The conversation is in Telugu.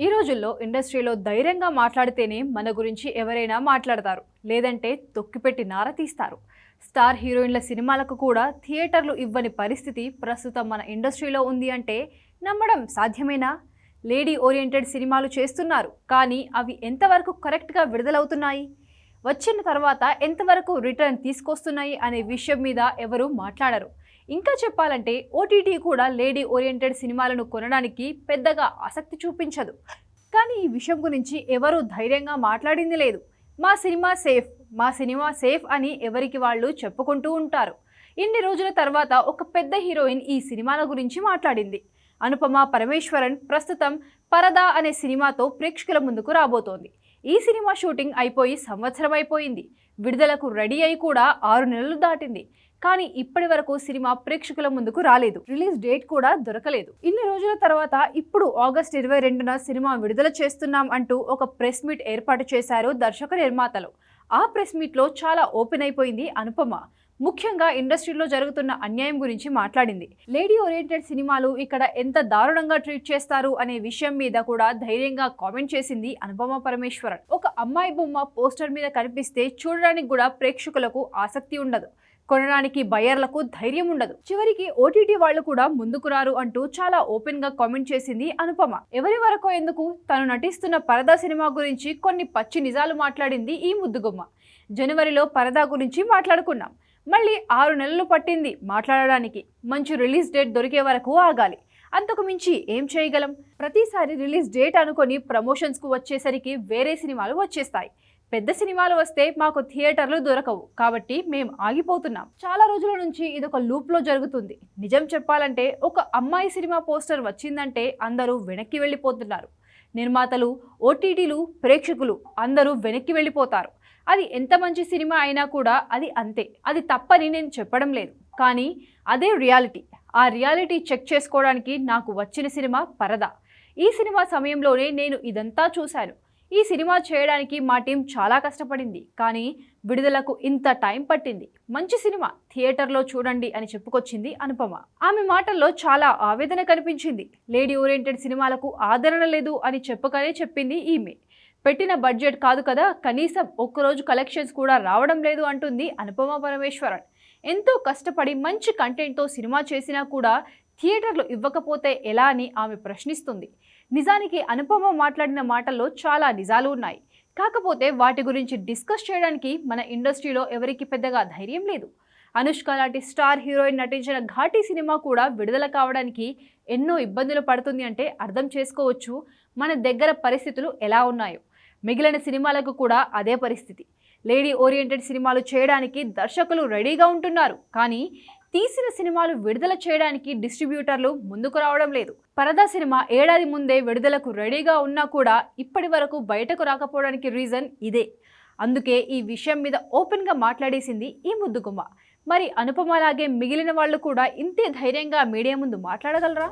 ఈ రోజుల్లో ఇండస్ట్రీలో ధైర్యంగా మాట్లాడితేనే మన గురించి ఎవరైనా మాట్లాడతారు. లేదంటే తొక్కిపెట్టి నార తీస్తారు. స్టార్ హీరోయిన్ల సినిమాలకు కూడా థియేటర్లు ఇవ్వని పరిస్థితి ప్రస్తుతం మన ఇండస్ట్రీలో ఉంది అంటే నమ్మడం సాధ్యమేనా? లేడీ ఓరియంటెడ్ సినిమాలు చేస్తున్నారు. కానీ అవి ఎంతవరకు కరెక్ట్గా విడుదలవుతున్నాయి? వచ్చిన తర్వాత ఎంతవరకు రిటర్న్ తీసుకొస్తున్నాయి అనే విషయం మీద ఎవరు మాట్లాడరు. ఇంకా చెప్పాలంటే ఓటీటీ కూడా లేడీ ఓరియంటెడ్ సినిమాలను కొనడానికి పెద్దగా ఆసక్తి చూపించదు. కానీ ఈ విషయం గురించి ఎవరూ ధైర్యంగా మాట్లాడింది లేదు. మా సినిమా సేఫ్ మా సినిమా సేఫ్ అని ఎవరికి వాళ్ళు చెప్పుకుంటూ ఉంటారు. ఇన్ని రోజుల తర్వాత ఒక పెద్ద హీరోయిన్ ఈ సినిమాల గురించి మాట్లాడింది. అనుపమ పరమేశ్వరన్ ప్రస్తుతం పరదా అనే సినిమాతో ప్రేక్షకుల ముందుకు రాబోతోంది. ఈ సినిమా షూటింగ్ అయిపోయి సంవత్సరం అయిపోయింది. విడుదలకు రెడీ అయి కూడా ఆరు నెలలు దాటింది. కానీ ఇప్పటి వరకు సినిమా ప్రేక్షకుల ముందుకు రాలేదు. రిలీజ్ డేట్ కూడా దొరకలేదు. ఇన్ని రోజుల తర్వాత ఇప్పుడు ఆగస్ట్ ఇరవై రెండున సినిమా విడుదల చేస్తున్నాం అంటూ ఒక ప్రెస్ మీట్ ఏర్పాటు చేశారు దర్శక నిర్మాతలు. ఆ ప్రెస్ మీట్లో చాలా ఓపెన్ అయిపోయింది అనుపమ. ముఖ్యంగా ఇండస్ట్రీలో జరుగుతున్న అన్యాయం గురించి మాట్లాడింది. లేడీ ఓరియంటెడ్ సినిమాలు ఇక్కడ ఎంత దారుణంగా ట్రీట్ చేస్తారు అనే విషయం మీద కూడా ధైర్యంగా కామెంట్ చేసింది అనుపమ పరమేశ్వరన్. ఒక అమ్మాయి బొమ్మ పోస్టర్ మీద కనిపిస్తే చూడడానికి కూడా ప్రేక్షకులకు ఆసక్తి ఉండదు. కొనడానికి బయర్లకు ధైర్యం ఉండదు. చివరికి ఓటీటీ వాళ్ళు కూడా ముందుకు రారు అంటూ చాలా ఓపెన్గా కామెంట్ చేసింది అనుపమ. ఎవరి వరకు ఎందుకు? తను నటిస్తున్న పరదా సినిమా గురించి కొన్ని పచ్చి నిజాలు మాట్లాడింది ఈ ముద్దుగుమ్మ. జనవరిలో పరదా గురించి మాట్లాడుకున్నాం. మళ్ళీ ఆరు నెలలు పట్టింది మాట్లాడడానికి. మంచి రిలీజ్ డేట్ దొరికే వరకు ఆగాలి. అంతకు మించి ఏం చేయగలం? ప్రతిసారి రిలీజ్ డేట్ అనుకొని ప్రమోషన్స్కు వచ్చేసరికి వేరే సినిమాలు వచ్చేస్తాయి. పెద్ద సినిమాలు వస్తే మాకు థియేటర్లు దొరకవు. కాబట్టి మేము ఆగిపోతున్నాం. చాలా రోజుల నుంచి ఇదొక లూప్లో జరుగుతుంది. నిజం చెప్పాలంటే ఒక అమ్మాయి సినిమా పోస్టర్ వచ్చిందంటే అందరూ వెనక్కి వెళ్ళిపోతున్నారు. నిర్మాతలు ఓటీటీలు ప్రేక్షకులు అందరూ వెనక్కి వెళ్ళిపోతారు. అది ఎంత మంచి సినిమా అయినా కూడా అది అంతే. అది తప్పని నేను చెప్పడం లేదు. కానీ అదే రియాలిటీ. ఆ రియాలిటీ చెక్ చేసుకోవడానికి నాకు వచ్చిన సినిమా పరద. ఈ సినిమా సమయంలోనే నేను ఇదంతా చూశాను. ఈ సినిమా చేయడానికి మా టీం చాలా కష్టపడింది. కానీ విడుదలకు ఇంత టైం పట్టింది. మంచి సినిమా. థియేటర్లో చూడండి అని చెప్పుకొచ్చింది అనుపమ. ఆమె మాటల్లో చాలా ఆవేదన కనిపించింది. లేడీ ఓరియంటెడ్ సినిమాలకు ఆదరణ లేదు అని చెప్పకనే చెప్పింది ఈమె. పెట్టిన బడ్జెట్ కాదు కదా కనీసం ఒక్కరోజు కలెక్షన్స్ కూడా రావడం లేదు అంటుంది అనుపమ పరమేశ్వరన్. ఎంతో కష్టపడి మంచి కంటెంట్తో సినిమా చేసినా కూడా థియేటర్లు ఇవ్వకపోతే ఎలా అని ఆమె ప్రశ్నిస్తుంది. నిజానికి అనుపమ మాట్లాడిన మాటల్లో చాలా నిజాలు ఉన్నాయి. కాకపోతే వాటి గురించి డిస్కస్ చేయడానికి మన ఇండస్ట్రీలో ఎవరికి పెద్దగా ధైర్యం లేదు. అనుష్క లాంటి స్టార్ హీరోయిన్ నటించిన ఘాటీ సినిమా కూడా విడుదల కావడానికి ఎన్నో ఇబ్బందులు పడుతుంది అంటే అర్థం చేసుకోవచ్చు. మన దగ్గర పరిస్థితులు ఎలా ఉన్నాయో. మిగిలిన సినిమాలకు కూడా అదే పరిస్థితి. లేడీ ఓరియంటెడ్ సినిమాలు చేయడానికి దర్శకులు రెడీగా ఉంటున్నారు. కానీ తీసిన సినిమాలు విడుదల చేయడానికి డిస్ట్రిబ్యూటర్లు ముందుకు రావడం లేదు. పరదా సినిమా ఏడాది ముందే విడుదలకు రెడీగా ఉన్నా కూడా ఇప్పటి వరకు బయటకు రాకపోవడానికి రీజన్ ఇదే. అందుకే ఈ విషయం మీద ఓపెన్గా మాట్లాడేసింది ఈ ముద్దుగుమ్మ. మరి అనుపమలాగే మిగిలిన వాళ్ళు కూడా ఇంతే ధైర్యంగా మీడియా ముందు మాట్లాడగలరా?